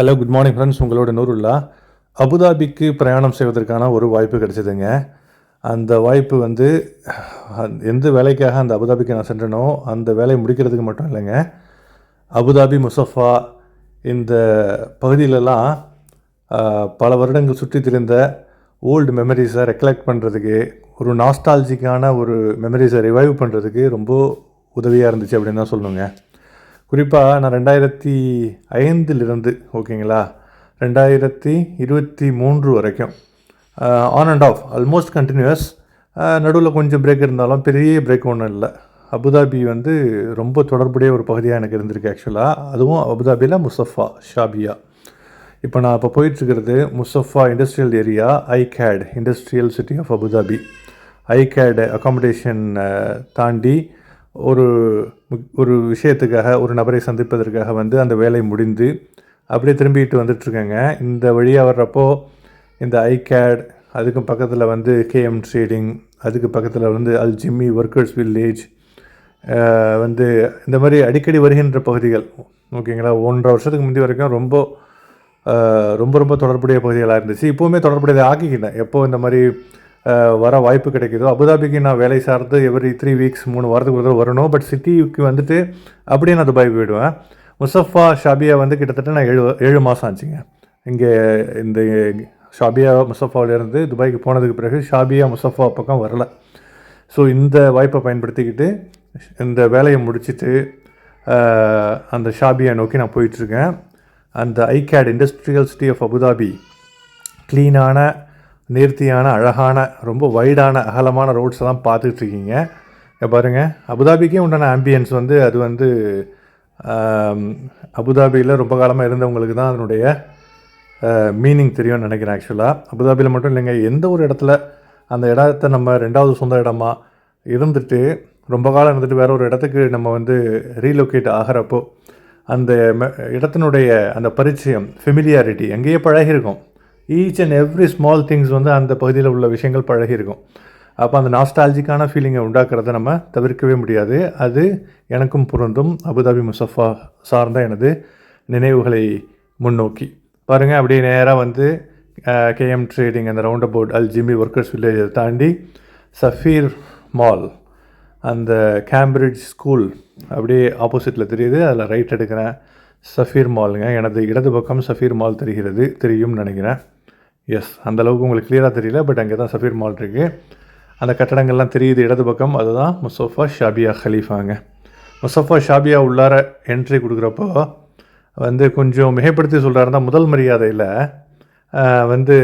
Hello good morning friends உங்களோட நூறுல்லா. அபுதாபிக்கு பிரயாணம் செய்வதற்கான ஒரு வாய்ப்பு கிடைச்சதுங்க. அந்த வாய்ப்பு வந்து எந்த வேலைக்காக அந்த அபுதாபிக்கு நான் சென்றனோ அந்த வேலையை முடிக்கிறதுக்கு மட்டும் இல்லைங்க. அபுதாபி முசஃபா இந்த பகுதியிலலாம் பல வருடங்கள் சுற்றி திரிந்த ஓல்டு மெமரிஸை ரெக்கலெக்ட் பண்ணுறதுக்கு ஒரு நாஸ்டாலஜிக்கான ஒரு மெமரிஸை ரிவைவ் பண்ணுறதுக்கு ரொம்ப உதவியாக இருந்துச்சு அப்படின்னு தான் சொல்லணுங்க. குறிப்பாக நான் ரெண்டாயிரத்தி ஐந்திலிருந்து ஓகேங்களா? ரெண்டாயிரத்தி இருபத்தி மூன்று வரைக்கும். On and off almost continues நடுவில் கொஞ்சம் பிரேக் இருந்தாலும் பெரிய பிரேக் ஒன்றும் இல்லை. அபுதாபி வந்து ரொம்ப தொடர்புடைய ஒரு பகுதியாக எனக்கு இருந்திருக்கு ஆக்சுவலாக அதுவும் அபுதாபியில் முசஃபா ஷாபியா. இப்போ நான் இப்போ போயிட்டுருக்கிறது Mussafah industrial area ICAD industrial city of Abu Dhabi ICAD accommodation தாண்டி ஒரு ஒரு விஷயத்துக்காக ஒரு நபரை சந்திப்பதற்காக வந்து அந்த வேலை முடிந்து அப்படியே திரும்பிட்டு வந்துட்டுருக்கேங்க இந்த வழியாக வர்றப்போ இந்த ஐகேட் அதுக்கு பக்கத்தில் வந்து கேஎம் ட்ரேடிங் அதுக்கு பக்கத்தில் வந்து அல் ஜிம்மி ஒர்க்கர்ஸ் வில்லேஜ் வந்து இந்த மாதிரி அடிக்கடி வருகின்ற பகுதிகள் ஓகேங்களா? ஒன்றரை வருஷத்துக்கு முந்தி வரைக்கும் ரொம்ப ரொம்ப ரொம்ப தொடர்புடைய பகுதிகளாக இருந்துச்சு. இப்போவுமே தொடர்புடையதை ஆக்கிக்கிட்டேன். எப்போ இந்த மாதிரி வர வாய்ப்பு கிடைக்குதோ? அபுதாபிக்கு நான் வேலை சார்ந்து எவ்ரி த்ரீ வீக்ஸ் மூணு வாரத்துக்கு ஒரு தடவை வரணும். பட் சிட்டிக்கு வந்துட்டு அப்படியே நான் துபாய் போயிடுவேன். முசஃபா ஷாபியா வந்து கிட்டத்தட்ட நான் ஏழு ஏழு மாதம் ஆச்சுங்க. இங்கே இந்த ஷாபியா முசஃபாவிலேருந்து துபாய்க்கு போனதுக்கு பிறகு ஷாபியா முசஃபா பக்கம் வரல. ஸோ இந்த வாய்ப்பை பயன்படுத்திக்கிட்டு இந்த வேலையை முடிச்சிட்டு அந்த ஷாபியா நோக்கி நான் போயிட்டுருக்கேன். அந்த ICAD industrial city of Abu Dhabi க்ளீனான நேர்த்தியான அழகான ரொம்ப வைடான அகலமான ரோட்ஸ் எல்லாம் பார்த்துட்டு இருக்கீங்க பாருங்கள் அபுதாபிக்கே உண்டான ஆம்பியன்ஸ் வந்து அது வந்து அபுதாபியில் ரொம்ப காலமாக இருந்தவங்களுக்கு தான் அதனுடைய மீனிங் தெரியும்னு நினைக்கிறேன் ஆக்சுவலாக அபுதாபியில் மட்டும் இல்லைங்க எந்த ஒரு இடத்துல அந்த இடத்த நம்ம ரெண்டாவது சொந்த இடமா இருந்துட்டு ரொம்ப காலம் இருந்துட்டு வேற ஒரு இடத்துக்கு நம்ம வந்து ரீலொகேட் ஆகிறப்போ அந்த இடத்தினுடைய அந்த பரிச்சயம் ஃபெமிலியாரிட்டி எங்கேயே பழகிருக்கோம் each and every small things வந்து அந்த பகுதியில் உள்ள விஷயங்கள் பழகியிருக்கும். அப்போ அந்த நாஸ்டாலஜிக்கான ஃபீலிங்கை உண்டாக்குறத நம்ம தவிர்க்கவே முடியாது. அது எனக்கும் பொருந்தும். அபுதாபி முசஃபா சார்ந்த எனது நினைவுகளை முன்னோக்கி. பாருங்கள் அப்படியே நேராக வந்து கேஎம் ட்ரேடிங் அந்த round about Al Jimi workers வில்லேஜை தாண்டி சஃபீர் மால் அந்த கேம்பிரிட்ஜ் ஸ்கூல் அப்படியே ஆப்போசிட்டில் தெரியுது. அதில் ரைட் எடுக்கிறேன். சஃபீர் மாலுங்க எனது இடது பக்கம் சஃபீர் மால் தெரிகிறது தெரியும்னு நினைக்கிறேன். எஸ் அந்த அளவுக்கு உங்களுக்கு கிளியராக தெரியல பட் அங்கே தான் சஃபீர் மால் இருக்குது அந்த கட்டடங்கள்லாம் தெரியுது இடது பக்கம். அதுதான் முசஃபா ஷாபியா ஹலீஃபாங்க முசஃபா ஷாபியா உள்ளார என்ட்ரி கொடுக்குறப்போ வந்து கொஞ்சம் மிகைப்படுத்தி சொல்கிறாருந்தா முதல் மரியாதையில் வந்து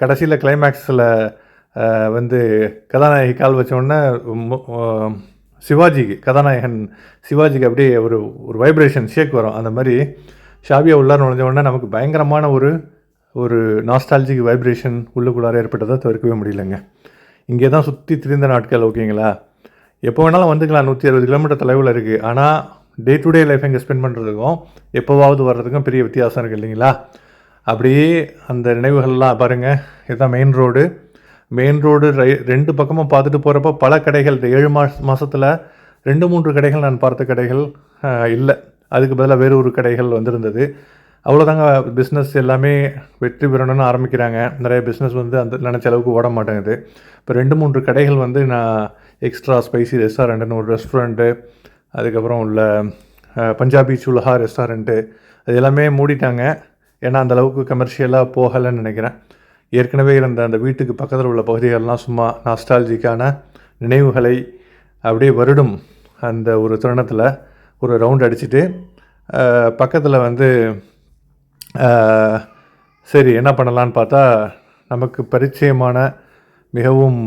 கடைசியில் கிளைமேக்ஸில் வந்து கதாநாயகி கால் வச்ச உடனே சிவாஜிக்கு கதாநாயகன் சிவாஜிக்கு அப்படியே ஒரு ஒரு வைப்ரேஷன் ஷேக் வரும். அந்த மாதிரி ஷாபியா உள்ளார நுழைஞ்ச உடனே நமக்கு பயங்கரமான ஒரு ஒரு நாஸ்டாலஜிக் வைப்ரேஷன் உள்ளுக்குள்ளார ஏற்பட்டதை தவிர்க்கவே முடியலங்க. இங்கே தான் சுற்றி திரிந்த நாட்கள் ஓகேங்களா? எப்போ வேணாலும் வந்துக்கலாம். நூற்றி அறுபது கிலோமீட்டர் தொலைவில் இருக்குது ஆனால் டே டு டே லைஃப் இங்கே ஸ்பெண்ட் பண்ணுறதுக்கும் எப்போவாவது வர்றதுக்கும் பெரிய வித்தியாசம் இருக்குது இல்லைங்களா? அப்படியே அந்த நினைவுகள்லாம் பாருங்கள் இதுதான் மெயின் ரோடு மெயின் ரோடு ரை ரெண்டு பக்கமும் பார்த்துட்டு போகிறப்ப பல கடைகள். இந்த ஏழு மாச மாதத்தில் ரெண்டு மூன்று கடைகள் நான் பார்த்த கடைகள் இல்லை. அதுக்கு பதிலாக வேறு ஒரு கடைகள் வந்திருந்தது. அவ்வளோதாங்க பிஸ்னஸ் எல்லாமே வெற்றி பெறணும்னு ஆரம்பிக்கிறாங்க. நிறைய பிஸ்னஸ் வந்து அந்த நினச்ச அளவுக்கு ஓட மாட்டேங்குது. இப்போ ரெண்டு மூன்று கடைகள் வந்து நான் எக்ஸ்ட்ரா ஸ்பைசி ரெஸ்டாரண்ட்டுன்னு ஒரு ரெஸ்டாரண்ட்டு அதுக்கப்புறம் உள்ள பஞ்சாபி சுலஹா ரெஸ்டாரண்ட்டு அது எல்லாமே மூடிட்டாங்க. ஏன்னா அந்த அளவுக்கு கமர்ஷியலாக போகலைன்னு நினைக்கிறேன். ஏற்கனவே இருந்த அந்த வீட்டுக்கு பக்கத்தில் உள்ள பகுதிகள்லாம் சும்மா நாஸ்டாலஜிக்கான நினைவுகளை அப்படியே வருடும். அந்த ஒரு தருணத்தில் ஒரு ரவுண்ட் அடிச்சுட்டு பக்கத்தில் வந்து சரி என்ன பண்ணலான்னு பார்த்தா நமக்கு பரிச்சயமான மிகவும்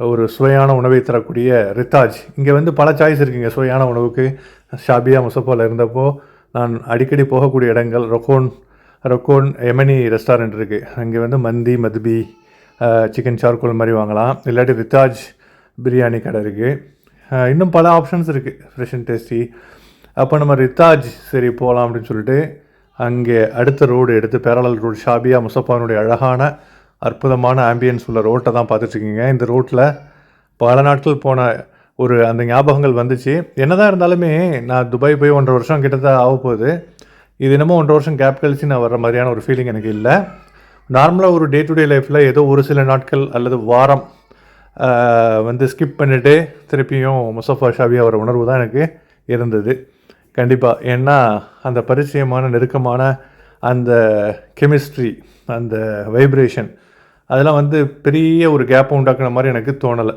ஒரு சுவையான உணவை தரக்கூடிய ரித்தாஜ். இங்கே வந்து பல சாய்ஸ் இருக்குங்க சுவையான உணவுக்கு. ஷாபியா முசஃபாவில் இருந்தப்போ நான் அடிக்கடி போகக்கூடிய இடங்கள் ரொக்கோன் ரொக்கோன் எமனி ரெஸ்டாரண்ட் இருக்குது அங்கே வந்து மந்தி மதுபி சிக்கன் சார்கோல் மாதிரி வாங்கலாம். இல்லாட்டி ரித்தாஜ் பிரியாணி கடை இருக்குது இன்னும் பல ஆப்ஷன்ஸ் இருக்குது ஃப்ரெஷ் அண்ட் டேஸ்டி அப்போ நம்ம ரித்தாஜ் சரி போகலாம் அப்படின்னு சொல்லிட்டு அங்கே அடுத்த ரோடு எடுத்து பேரலல் ரோடு ஷாபியா முசஃபானுடைய அழகான அற்புதமான ஆம்பியன்ஸ் உள்ள ரோட்டை தான் பார்த்துட்ருக்கீங்க. இந்த ரோட்டில் பல நாட்கள் போன ஒரு அந்த ஞாபகங்கள் வந்துச்சு. என்னதான் இருந்தாலுமே நான் துபாய் போய் ஒன்றரை வருஷம் கிட்டத்தட்ட ஆக போகுது. இது என்னமோ ஒன்றரை வருஷம் கேப் கழிச்சு நான் வர்ற மாதிரியான ஒரு ஃபீலிங் எனக்கு இல்லை. நார்மலாக ஒரு டே டு டே லைஃப்பில் ஏதோ ஒரு சில நாட்கள் அல்லது வாரம் வந்து ஸ்கிப் பண்ணிவிட்டு திருப்பியும் முசஃபா ஷாபியா வர உணர்வு தான் எனக்கு இருந்தது. கண்டிப்பாக ஏன்னா அந்த பரிச்சயமான நெருக்கமான அந்த கெமிஸ்ட்ரி அந்த வைப்ரேஷன் அதெல்லாம் வந்து பெரிய ஒரு கேப்பை உண்டாக்குன மாதிரி எனக்கு தோணலை.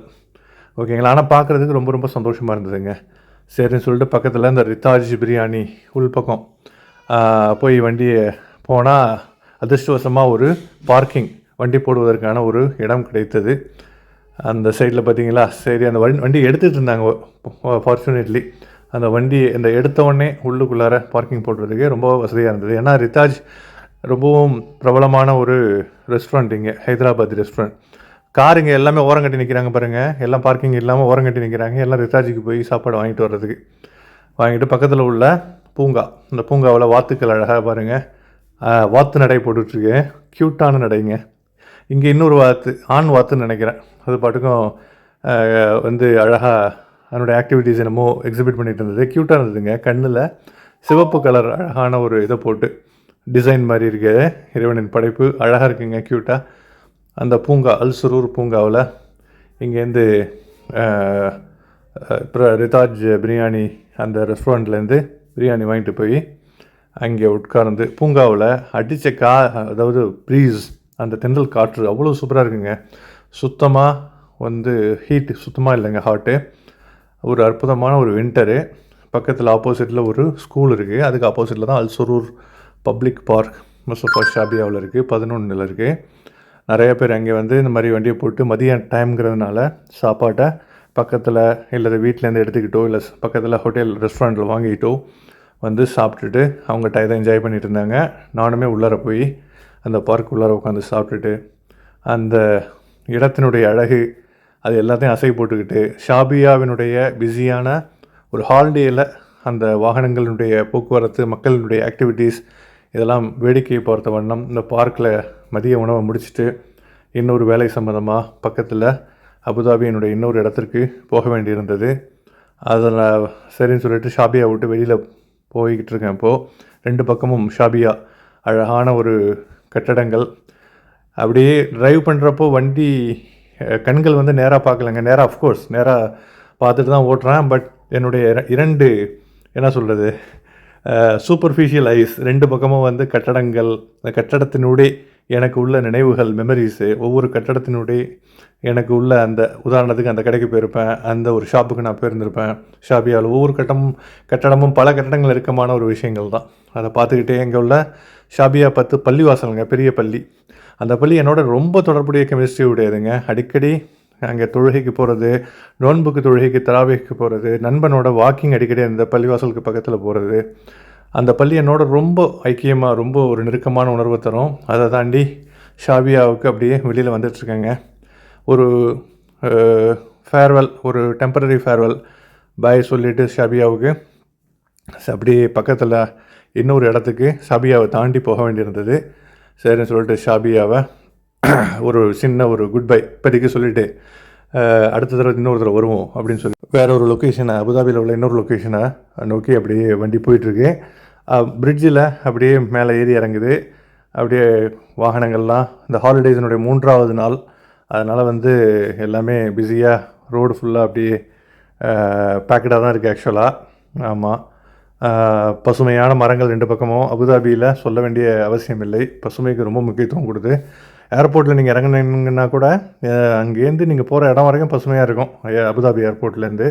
ஓகேங்களா? ஆனால் பார்க்குறதுக்கு ரொம்ப ரொம்ப சந்தோஷமாக இருந்ததுங்க. சரின்னு சொல்லிட்டு பக்கத்தில் இந்த ரித்தாஜ் பிரியாணி உள்பக்கம் போய் வண்டியை போனால் அதிர்ஷ்டவசமாக ஒரு பார்க்கிங் வண்டி போடுவதற்கான ஒரு இடம் கிடைத்தது. அந்த சைடில் பார்த்தீங்களா சரி அந்த வண்டி எடுத்துகிட்டு இருந்தாங்க ஃபார்ச்சுனேட்லி அந்த வண்டி இந்த எடுத்த உடனே உள்ளுக்குள்ளார பார்க்கிங் போடுறதுக்கு ரொம்ப வசதியாக இருந்தது. ஏன்னா ரித்தாஜ் ரொம்பவும் பிரபலமான ஒரு ரெஸ்டாரண்ட் இங்கே ஹைதராபாத் ரெஸ்டாரண்ட் காருங்க எல்லாமே எல்லாமே ஓரங்கட்டி நிற்கிறாங்க பாருங்கள் எல்லாம் பார்க்கிங் இல்லாமல் ஓரங்கட்டி நிற்கிறாங்க எல்லாம் ரித்தாஜுக்கு போய் சாப்பாடு வாங்கிட்டு வர்றதுக்கு. வாங்கிட்டு பக்கத்தில் உள்ள பூங்கா. இந்த பூங்காவில் வாத்துக்கள் அழகாக பாருங்கள் வாத்து நடை போட்டுட்ருக்கு. க்யூட்டான நடைங்க. இங்கே இன்னொரு வாத்து ஆண் வாத்துன்னு நினைக்கிறேன். அது பாட்டுக்கும் வந்து அழகாக அதனுடைய ஆக்டிவிட்டீஸ் என்னமோ எக்ஸிபிட் பண்ணிகிட்டு இருந்தது. க்யூட்டாக இருந்ததுங்க. கண்ணில் சிவப்பு கலர் அழகான ஒரு இதை போட்டு டிசைன் மாதிரி இருக்கு. இறைவனின் படைப்பு அழகாக இருக்குங்க க்யூட்டாக அந்த பூங்கா அல்சுரூர் பூங்காவில் இங்கேருந்து ரிதாஜ் பிரியாணி அந்த ரெஸ்டாரண்ட்லேருந்து பிரியாணி வாங்கிட்டு போய் அங்கே உட்கார்ந்து பூங்காவில் அடித்த கா அதாவது ப்ரீஸ் அந்த தென்றல் காற்று அவ்வளோ சூப்பராக இருக்குங்க. சுத்தமாக வந்து ஹீட் சுத்தமாக இல்லைங்க ஹாட்டு ஒரு அற்புதமான ஒரு வின்டரு பக்கத்தில் ஆப்போசிட்டில் ஒரு ஸ்கூல் இருக்குது அதுக்கு ஆப்போசிட்டில் தான் அல்சரூர் பப்ளிக் பார்க் முசஃபா ஷாபியாவில் இருக்குது பதினொன்றில் இருக்குது நிறைய பேர் அங்கே வந்து இந்த மாதிரி வண்டியை போட்டு மதிய டைம்ங்கிறதுனால சாப்பாட்டை பக்கத்தில் இல்லை வீட்டிலேருந்து எடுத்துக்கிட்டோ இல்லை பக்கத்தில் ஹோட்டல் ரெஸ்டாரண்ட்டில் வாங்கிட்டோ வந்து சாப்பிட்டுட்டு அவங்க டயத்தை என்ஜாய் பண்ணிட்டு இருந்தாங்க. நானுமே உள்ளார போய் அந்த பார்க் உள்ளார உட்காந்து சாப்பிட்டுட்டு அந்த இடத்தினுடைய அழகு அது எல்லாத்தையும் அசை போட்டுக்கிட்டு ஷாபியாவினுடைய பிஸியான ஒரு ஹாலிடேயில் அந்த வாகனங்களினுடைய போக்குவரத்து மக்களினுடைய ஆக்டிவிட்டீஸ் இதெல்லாம் வேடிக்கையை பார்த்த வண்ணம் இந்த பார்க்கில் மதிய உணவை முடிச்சுட்டு இன்னொரு வேலை சம்மந்தமாக பக்கத்தில் அபுதாபியினுடைய இன்னொரு இடத்திற்கு போக வேண்டியிருந்தது. அதில் சரின்னு சொல்லிட்டு ஷாபியா விட்டு வெளியில் போய்கிட்டு இருக்கேன் இப்போது ரெண்டு பக்கமும் ஷாபியா அழகான ஒரு கட்டடங்கள். அப்படியே ட்ரைவ் பண்ணுறப்போ வண்டி கண்கள் வந்து நேராக பார்க்கலங்க. நேராக அஃப்கோர்ஸ் நேராக பார்த்துட்டு தான் ஓட்டுறேன். பட் என்னுடைய இர- இரண்டு என்ன சொல்கிறது சூப்பர்ஃபிஷியல் ஐஸ் ரெண்டு பக்கமும் வந்து கட்டடங்கள் அந்த கட்டடத்தினுடைய எனக்கு உள்ள நினைவுகள் மெமரிஸு ஒவ்வொரு கட்டடத்தினுடைய எனக்கு உள்ள அந்த உதாரணத்துக்கு அந்த கடைக்கு போயிருப்பேன். அந்த ஒரு ஷாப்புக்கு நான் போயிருந்திருப்பேன். ஷாபியாவில் ஒவ்வொரு கட்டமும் கட்டடமும் பல கட்டடங்கள் இறுக்கமான ஒரு விஷயங்கள் தான். அதை பார்த்துக்கிட்டே இங்கே உள்ள ஷாபியா பத்து பள்ளிவாசலுங்க பெரிய பள்ளி. அந்த பள்ளி என்னோட ரொம்ப தொடர்புடைய கெமிஸ்ட்ரி உடையதுங்க. அடிக்கடி அங்கே தொழுகைக்கு போகிறது நோன்புக்கு தொழுகைக்கு தராவிக்கு போகிறது நண்பனோட வாக்கிங் அடிக்கடி அந்த பள்ளிவாசலுக்கு பக்கத்தில் போகிறது அந்த பள்ளி என்னோட ரொம்ப ஐக்கியமாக ரொம்ப ஒரு நெருக்கமான உணர்வு தரும். அதை தாண்டி ஷாபியாவுக்கு அப்படியே வெளியில் வந்துட்டுருக்கேங்க. ஒரு ஃபேர்வெல் ஒரு டெம்பரரி ஃபேர்வெல் பாய் சொல்லிவிட்டு ஷாபியாவுக்கு. அப்படியே பக்கத்தில் இன்னொரு இடத்துக்கு ஷாபியாவை தாண்டி போக வேண்டியிருந்தது. சரின்னு சொல்லிட்டு ஷாபியாவை ஒரு சின்ன ஒரு குட் பை இப்போதைக்கு சொல்லிவிட்டு அடுத்த தடவை இன்னொரு தடவை வருவோம் அப்படின்னு சொல்லி. வேற ஒரு லொக்கேஷனை அபுதாபியில் உள்ள இன்னொரு லொக்கேஷனை நோக்கி அப்படியே வண்டி போயிட்டுருக்கு. பிரிட்ஜில் அப்படியே மேலே ஏறி இறங்குது. அப்படியே வாகனங்கள்லாம் இந்த ஹாலிடேஸினுடைய மூன்றாவது நாள். அதனால் வந்து எல்லாமே பிஸியாக ரோடு ஃபுல்லாக அப்படியே பேக்கடாக தான் இருக்குது ஆக்சுவலாக ஆமாம் பசுமையான மரங்கள் ரெண்டு பக்கமும் அபுதாபியில் சொல்ல வேண்டிய அவசியம் இல்லை. பசுமைக்கு ரொம்ப முக்கியத்துவம் கொடுத்து ஏர்போர்ட்டில் நீங்கள் இறங்கினீங்கன்னா கூட அங்கேருந்து நீங்கள் போகிற இடம் வரைக்கும் பசுமையாக இருக்கும். ஐயா, அபுதாபி ஏர்போர்ட்லேருந்து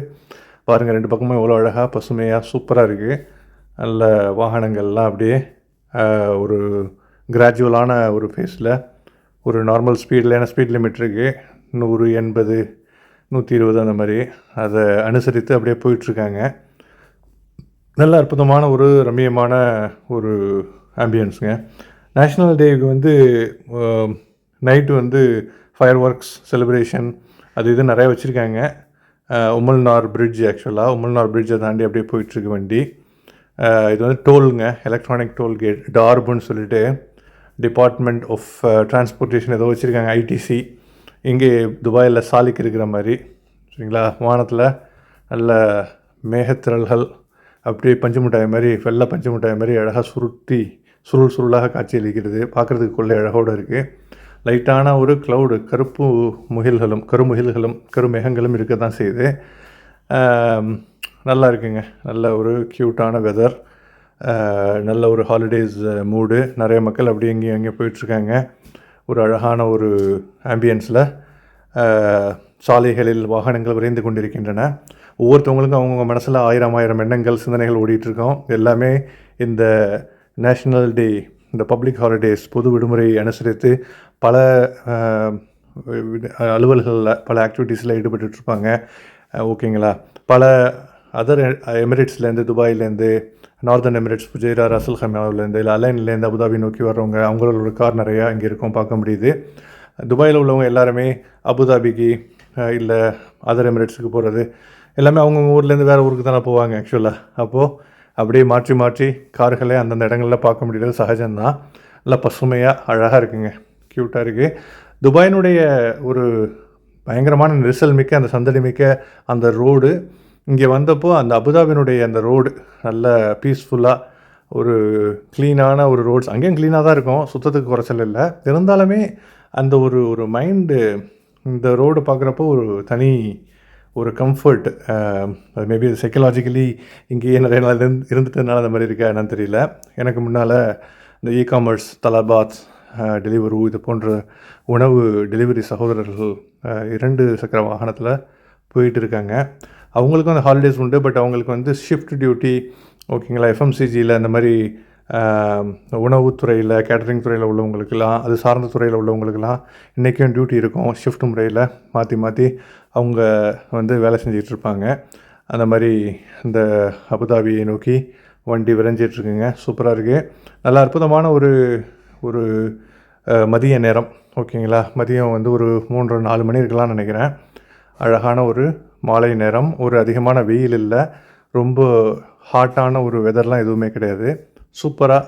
பாருங்கள் ரெண்டு பக்கமும் எவ்வளோ அழகாக பசுமையாக சூப்பராக இருக்குது நல்ல வாகனங்கள்லாம் அப்படியே ஒரு கிராஜுவலான ஒரு ஃபேஸில் ஒரு நார்மல் ஸ்பீடில் ஏன்னா ஸ்பீட் லிமிட் இருக்குது நூறு எண்பது நூற்றி இருபது அந்த மாதிரி. அதை அனுசரித்து அப்படியே போயிட்டுருக்காங்க. நல்ல அற்புதமான ஒரு ரம்மியமான ஒரு ஆம்பியன்ஸுங்க நேஷ்னல் டேவுக்கு வந்து நைட்டு வந்து ஃபயர் ஒர்க்ஸ் செலிப்ரேஷன் அது இது நிறைய வச்சுருக்காங்க. உமல்நார் பிரிட்ஜ் ஆக்சுவலாக உமல்நார் பிரிட்ஜை தாண்டி அப்படியே போயிட்டுருக்கு வண்டி. இது வந்து டோலுங்க எலக்ட்ரானிக் டோல் கேட் டார்புன்னு சொல்லிட்டு டிபார்ட்மெண்ட் ஆஃப் டிரான்ஸ்போர்ட்டேஷன் ஏதோ வச்சுருக்காங்க ஐடிசி இங்கே துபாயில் சாலிக்கு இருக்கிற மாதிரி. சரிங்களா? வானத்தில் நல்ல மேகத்திரல்கள் அப்படியே பஞ்சு மிட்டாய் மாதிரி வெள்ளை பஞ்சு மிட்டாய் மாதிரி அழகாக சுருட்டி சுருள் சுருளாக காட்சியளிக்கிறது பார்க்குறதுக்கு கொள்ளை அழகோடு இருக்குது லைட்டான ஒரு க்ளவுடு கருப்பு முகில்களும் கருமுகில்களும் கருமேகங்களும் இருக்க தான் செய்யுது. நல்லா இருக்குங்க. நல்ல ஒரு க்யூட்டான வெதர் நல்ல ஒரு ஹாலிடேஸ் மூடு நிறைய மக்கள் அப்படி எங்கேயும் எங்கேயும் போயிட்டுருக்காங்க. ஒரு அழகான ஒரு ஆம்பியன்ஸில் சாலைகளில் வாகனங்கள் விரைந்து கொண்டிருக்கின்றன. ஒவ்வொருத்தவங்களுக்கும் அவங்கவுங்க மனசில் ஆயிரம் ஆயிரம் எண்ணங்கள் சிந்தனைகள் ஓடிட்டுருக்கோம் எல்லாமே இந்த நேஷ்னல் டே இந்த பப்ளிக் ஹாலிடேஸ் பொது விடுமுறை அனுசரித்து பல அலுவல்களில் பல ஆக்டிவிட்டீஸில் ஈடுபட்டுருப்பாங்க ஓகேங்களா? பல அதர் எமிரேட்ஸ்லேருந்து துபாயிலேருந்து northern emirates Fujairah Ras Al ஹமாவிலேருந்து இல்லை அலைன்லேருந்து அபுதாபி நோக்கி வர்றவங்க அவங்களோட கார் நிறையா இங்கே இருக்கும் பார்க்க முடியுது. துபாயில் உள்ளவங்க எல்லாருமே அபுதாபிக்கு இல்லை அதர் எமிரேட்ஸுக்கு போகிறது எல்லாமே அவங்கவுங்க ஊர்லேருந்து வேறு ஊருக்கு தானே போவாங்க ஆக்சுவலாக அப்போது அப்படியே மாற்றி மாற்றி கார்களை அந்தந்த இடங்களில் பார்க்க முடியாது சகஜம்தான். நல்லா பசுமையாக அழகாக இருக்குங்க. க்யூட்டாக இருக்குது துபாயினுடைய ஒரு பயங்கரமான நெரிசல் மிக்க அந்த சந்தடி மிக்க அந்த ரோடு. இங்கே வந்தப்போ அந்த அபுதாபினுடைய அந்த ரோடு நல்ல பீஸ்ஃபுல்லாக ஒரு க்ளீனான ஒரு ரோட்ஸ் அங்கேயும் க்ளீனாக தான் இருக்கும் சுத்தத்துக்கு குறைச்சல் இல்லை. இருந்தாலுமே அந்த ஒரு ஒரு மைண்டு இந்த ரோடு பார்க்குறப்போ ஒரு தனி ஒரு கம்ஃபர்ட் uh, அது மேபி சைக்கலாஜிக்கலி இங்கேயே நிறைய நாள் இருந்து இருந்துட்டதுனால அந்த மாதிரி இருக்கா என்னன்னு தெரியல. எனக்கு முன்னால் இந்த இ காமர்ஸ் தலாபாத் டெலிவரு இது போன்ற உணவு டெலிவரி சகோதரர்கள் uh, இரண்டு சக்கர வாகனத்தில் போயிட்டு இருக்காங்க. அவங்களுக்கும் அந்த ஹாலிடேஸ் உண்டு பட் அவங்களுக்கு வந்து ஷிஃப்ட் டியூட்டி ஓகேங்களா எஃப்எம்சிஜியில் அந்த மாதிரி உணவுத்துறையில் கேட்டரிங் துறையில் உள்ளவங்களுக்கெல்லாம் அது சார்ந்த துறையில் உள்ளவங்களுக்கெல்லாம் இன்றைக்கும் டியூட்டி இருக்கும் ஷிஃப்ட் முறையில் மாற்றி மாற்றி அவங்க வந்து வேலை செஞ்சிகிட்டு இருப்பாங்க. அந்த மாதிரி இந்த அபுதாபியை நோக்கி வண்டி விரைஞ்சிட்ருக்குங்க சூப்பராக இருக்குது நல்லா அற்புதமான ஒரு ஒரு மதிய நேரம். ஓகேங்களா? மதியம் வந்து ஒரு மூன்று நாலு மணி இருக்கலாம்னு நினைக்கிறேன். அழகான ஒரு மாலை நேரம். ஒரு அதிகமான வெயில் இல்லை. ரொம்ப ஹாட்டான ஒரு வெதர்லாம் எதுவுமே கிடையாது. சூப்பராக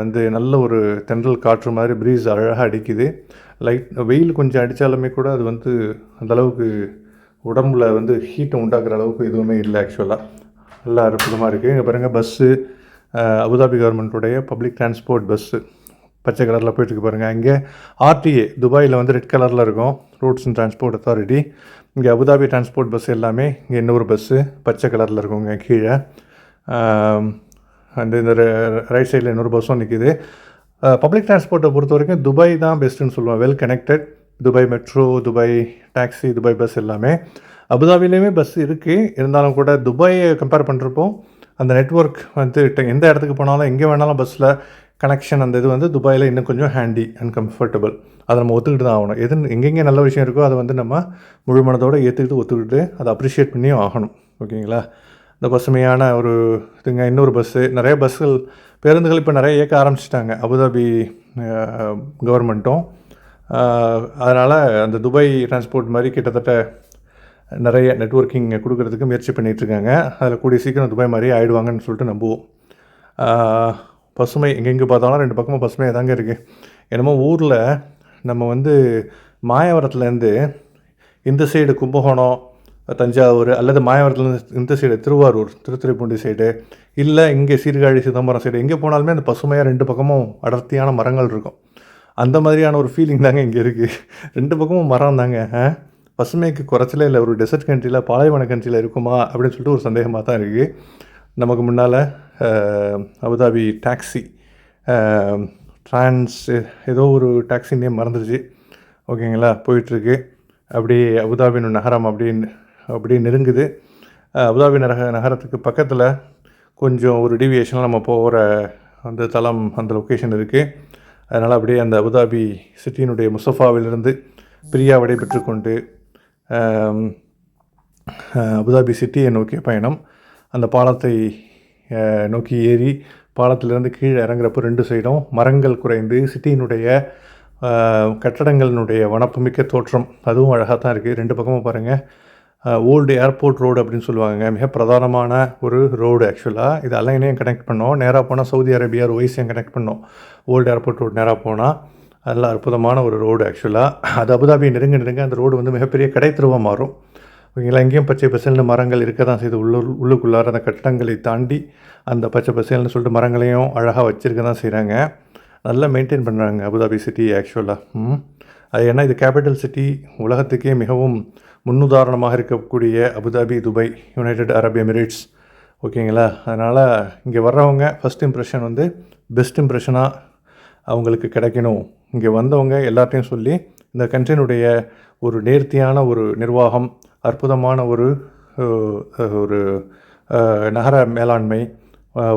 வந்து நல்ல ஒரு தென்றல் காற்று மாதிரி ப்ரீஸ் அழகாக அடிக்குது. லைட் வெயில் கொஞ்சம் அடித்தாலுமே கூட அது வந்து அந்த அளவுக்கு உடம்புல வந்து ஹீட்டை உண்டாக்குற அளவுக்கு எதுவுமே இல்லை ஆக்சுவலாக நல்லா அற்புதமாக இருக்குது இங்கே பாருங்கள் பஸ்ஸு அபுதாபி கவர்மெண்ட்டுடைய பப்ளிக் டிரான்ஸ்போர்ட் பஸ்ஸு பச்சை கலரில் போயிட்டுருக்கு பாருங்கள் இங்கே ஆர்டிஏ துபாயில் வந்து ரெட் கலரில் இருக்கும். ரூட்ஸ் அண்ட் டிரான்ஸ்போர்ட் அத்தாரிட்டி இங்கே அபுதாபி டிரான்ஸ்போர்ட் பஸ் எல்லாமே இங்கே இன்னொரு பஸ்ஸு பச்சை கலரில் இருக்குங்க கீழே. அண்ட் இந்த ரைட் சைடில் இன்னொரு பஸ்ஸும் நிற்கிது பப்ளிக் டிரான்ஸ்போர்ட்டை பொறுத்த வரைக்கும் துபாய் தான் பெஸ்ட்டுன்னு சொல்லுவேன் well connected Dubai metro Dubai taxi Dubai bus எல்லாமே. அபுதாபிலேயுமே பஸ் இருக்குது இருந்தாலும் கூட துபாயை கம்பேர் பண்ணுறப்போ அந்த நெட்வொர்க் வந்து எந்த இடத்துக்கு போனாலும் எங்கே வேணாலும் பஸ்ஸில் கனெக்ஷன் அந்த இது வந்து துபாயில் இன்னும் கொஞ்சம் ஹேண்டி அண்ட் கம்ஃபர்டபுள் அதை நம்ம ஒத்துக்கிட்டு தான் ஆகணும். எது எங்கெங்கே நல்ல விஷயம் இருக்கோ அதை வந்து நம்ம முழு மனதோடு ஏற்றுக்கிட்டு ஒத்துக்கிட்டு அதை அப்ரிஷியேட் பண்ணியும் ஆகணும். ஓகேங்களா? இந்த பசுமையான ஒரு இதுங்க இன்னொரு பஸ்ஸு நிறைய பஸ்ஸுகள் பேருந்துகள் இப்போ நிறைய இயக்க ஆரம்பிச்சிட்டாங்க. அபுதாபி கவர்மெண்ட்டும் அதனால் அந்த துபாய் டிரான்ஸ்போர்ட் மாதிரி கிட்டத்தட்ட நிறைய நெட்ஒர்க்கிங் கொடுக்கறதுக்கு முயற்சி பண்ணிகிட்ருக்காங்க அதில் கூடிய சீக்கிரம் துபாய் மாதிரி ஆயிடுவாங்கன்னு சொல்லிட்டு நம்புவோம். பசுமை எங்கெங்கே பார்த்தாலும் ரெண்டு பக்கமும் பசுமையாக தாங்க இருக்குது என்னமோ ஊரில் நம்ம வந்து மாயவரத்துலேருந்து இந்த சைடு கும்பகோணம் தஞ்சாவூர் அல்லது மாயவரத்துலேருந்து இந்த சைடு திருவாரூர் திருத்துறைப்பூண்டி சைடு இல்லை இங்கே சீர்காழி சிதம்பரம் சைடு எங்கே போனாலுமே அந்த பசுமையாக ரெண்டு பக்கமும் அடர்த்தியான மரங்கள் இருக்கும். அந்த மாதிரியான ஒரு ஃபீலிங் தாங்க இங்கே இருக்குது ரெண்டு பக்கமும் மரம் தாங்க. பசுமைக்கு குறைச்சலே இல்லை. ஒரு டெசர்ட் கண்ட்ரியில் பாலைவன கண்ட்ரியில் இருக்குமா? அப்படின்னு சொல்லிட்டு ஒரு சந்தேகமாக தான் இருக்குது நமக்கு முன்னால் அபுதாபி டாக்ஸி ட்ரான்ஸ் ஏதோ ஒரு டாக்ஸி நேம் மறந்துடுச்சு ஓகேங்களா? போயிட்டுருக்கு அப்படியே அபுதாபின் நகரம் அப்படின்னு அப்படியே நெருங்குது. அபுதாபி நகர நகரத்துக்கு பக்கத்தில் கொஞ்சம் ஒரு டிவியேஷனில் நம்ம போகிற அந்த தளம் அந்த லொக்கேஷன் இருக்குது அதனால் அப்படியே அந்த அபுதாபி சிட்டியினுடைய முசஃபாவிலிருந்து பிரியா விடைபெற்றுக்கொண்டு அபுதாபி சிட்டியை நோக்கிய பயணம். அந்த பாலத்தை நோக்கி ஏறி பாலத்திலிருந்து கீழே இறங்குறப்போ ரெண்டு சைடும் மரங்கள் குறைந்து சிட்டியினுடைய கட்டடங்களினுடைய வனப்புமிக்க தோற்றம். அதுவும் அழகாக தான் இருக்குது ரெண்டு பக்கமும் பாருங்கள் ஓல்டு ஏர்போர்ட் ரோடு அப்படின்னு சொல்லுவாங்க மிக பிரதானமான ஒரு ரோடு ஆக்சுவலாக இது அலைனையும் கனெக்ட் பண்ணோம். நேராக போனால் சவுதி அரேபியா ஒய்ஸையும் கனெக்ட் பண்ணோம். ஓல்டு ஏர்போர்ட் ரோடு நேராக போனால் அதெல்லாம் அற்புதமான ஒரு ரோடு ஆக்சுவலாக அது அபுதாபி நெருங்க நெருங்க அந்த ரோடு வந்து மிகப்பெரிய கடைத்தெருவாக மாறும். ஓகேங்களா எங்கேயும் பச்சை பசேல்னு மரங்கள் இருக்க தான் செய்யுது உள்ளூர் உள்ளுக்குள்ளார அந்த கட்டங்களை தாண்டி அந்த பச்சை பசேல்னு சொல்லிட்டு மரங்களையும் அழகாக வச்சுருக்க தான் செய்கிறாங்க நல்லா மெயின்டைன் பண்ணுறாங்க அபுதாபி சிட்டி ஆக்சுவலாக அது ஏன்னா இது கேபிட்டல் சிட்டி உலகத்துக்கே மிகவும் முன்னுதாரணமாக இருக்கக்கூடிய Abu Dhabi Dubai United Arab Emirates ஓகேங்களா? அதனால் இங்கே வர்றவங்க ஃபஸ்ட் இம்ப்ரெஷன் வந்து பெஸ்ட் இம்ப்ரெஷனாக அவங்களுக்கு கிடைக்கணும். இங்கே வந்தவங்க எல்லார்ட்டையும் சொல்லி இந்த கண்ட்ரினுடைய ஒரு நேர்த்தியான ஒரு நிர்வாகம் அற்புதமான ஒரு ஒரு நகர மேலாண்மை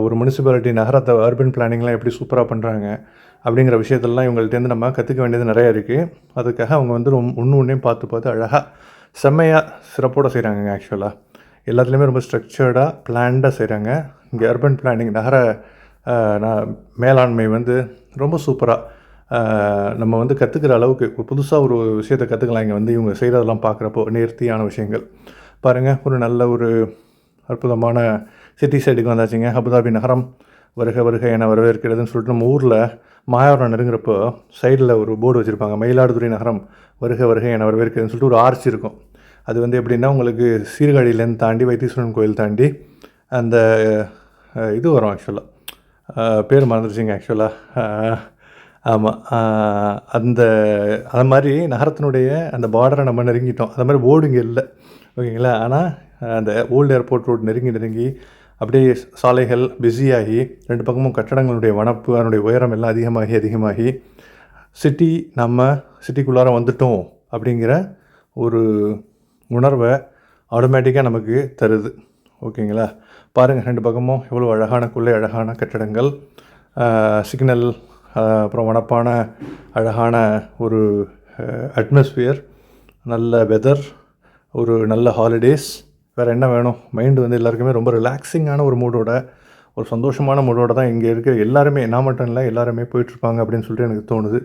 ஒரு முனிசிபாலிட்டி நகரத்தை அர்பன் பிளானிங்லாம் எப்படி சூப்பராக பண்ணுறாங்க அப்படிங்கிற விஷயத்தெல்லாம் இவங்கள்ட்டேருந்து நம்ம கற்றுக்க வேண்டியது நிறையா இருக்குது அதுக்காக அவங்க வந்து ரொம்ப ஒன்று ஒன்றையும் பார்த்து பார்த்து அழகாக செம்மையாக சிறப்போடு செய்கிறாங்க ஆக்சுவலாக எல்லாத்துலேயுமே ரொம்ப ஸ்ட்ரக்சர்டாக பிளான்டாக செய்கிறாங்க இங்கே அர்பன் பிளானிங் நகர மேலாண்மை வந்து ரொம்ப சூப்பராக நம்ம வந்து கற்றுக்கிற அளவுக்கு புதுசாக ஒரு விஷயத்தை கற்றுக்கலாம் இங்கே வந்து இவங்க செய்கிறதெல்லாம் பார்க்குறப்போ நேர்த்தியான விஷயங்கள். பாருங்கள் ஒரு நல்ல ஒரு அற்புதமான சிட்டி சைடுக்கு வந்தாச்சுங்க. அபுதாபி நகரம் வருக வருக என வரவேற்கிறதுன்னு சொல்லிட்டு நம்ம ஊரில் மாயாவரம் நெருங்குறப்போ சைடில் ஒரு போர்டு வச்சுருப்பாங்க. மயிலாடுதுறை நகரம் வருக வருக என வரவேற்கிறதுன்னு சொல்லிட்டு ஒரு ஆர்ச் இருக்கும். அது வந்து எப்படின்னா உங்களுக்கு சீர்காழியிலேருந்து தாண்டி வைத்தீஸ்வரன் கோயில் தாண்டி அந்த இது வரும் ஆக்சுவலாக பேர் மறந்துருச்சிங்க ஆக்சுவலாக ஆமாம் அந்த அது மாதிரி நகரத்தினுடைய அந்த பார்டரை நம்ம நெருங்கிட்டோம். அந்த மாதிரி ஓடுங்க இல்லை. ஓகேங்களா? ஆனால் அந்த ஓல்டு ஏர்போர்ட் ரோடு நெருங்கி நெருங்கி அப்படியே சாலைகள் பிஸியாகி ரெண்டு பக்கமும் கட்டடங்களுடைய வனப்பு அதனுடைய உயரம் எல்லாம் அதிகமாகி அதிகமாகி சிட்டி நம்ம சிட்டிக்குள்ளார வந்துட்டோம் அப்படிங்கிற ஒரு உணர்வை ஆட்டோமேட்டிக்காக நமக்கு தருது. ஓகேங்களா? பாருங்கள் ரெண்டு பக்கமும் எவ்வளோ அழகான கொள்ளை அழகான கட்டடங்கள் சிக்னல் அப்புறம் வனப்பான அழகான ஒரு அட்மாஸ்பியர் நல்ல வெதர் ஒரு நல்ல ஹாலிடேஸ் வேறு என்ன வேணும்? மைண்டு வந்து எல்லாருக்குமே ரொம்ப ரிலாக்ஸிங்கான ஒரு மூடோட ஒரு சந்தோஷமான மூடோட தான் இங்கே இருக்க எல்லாருமே நான் மட்டும் இல்லை எல்லாருமே போயிட்டுருப்பாங்க அப்படின்னு சொல்லிட்டு எனக்கு தோணுது.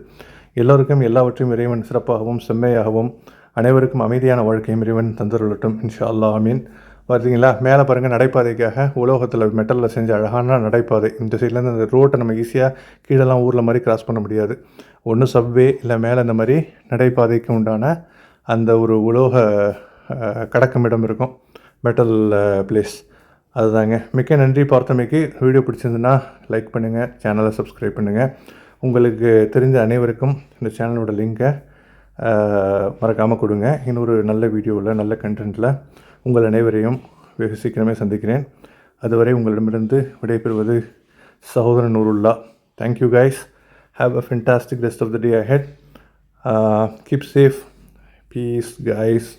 எல்லோருக்கும் எல்லாவற்றையும் இறைவன் சிறப்பாகவும் செம்மையாகவும் அனைவருக்கும் அமைதியான வாழ்க்கையும் இறைவன் தந்துருளட்டும். இன்ஷா அல்லாஹ் அமீன் பார்த்தீங்களா? மேலே பாருங்கள் நடைபாதைக்காக உலோகத்தில் மெட்டலில் செஞ்ச அழகான நடைபாதை. இந்த சைட்லேருந்து அந்த ரோட்டை நம்ம ஈஸியாக கீழெல்லாம் ஊரில் மாதிரி கிராஸ் பண்ண முடியாது. ஒன்று சப்வே இல்லை மேலே இந்த மாதிரி நடைபாதைக்கு உண்டான அந்த ஒரு உலோக அஹ், கடக்கமிடம் இருக்கும். மெட்டல் பிளேஸ் அதுதாங்க. மிக்க நன்றி பார்த்தமைக்கு. வீடியோ பிடிச்சிருந்துன்னா லைக் பண்ணுங்கள் சேனலை சப்ஸ்கிரைப் பண்ணுங்கள் உங்களுக்கு தெரிஞ்ச அனைவருக்கும் இந்த சேனலோட லிங்கை மறக்காமல் கொடுங்க. இன்னொரு நல்ல வீடியோவில் நல்ல கண்டென்ட்டில் உங்கள் அனைவரையும் வெகு சீக்கிரமே சந்திக்கிறேன். அதுவரை உங்களிடமிருந்து விடைபெறுவது சகோதரன் Nurullah. Thank you guys have a fantastic rest of the day ahead keep safe peace guys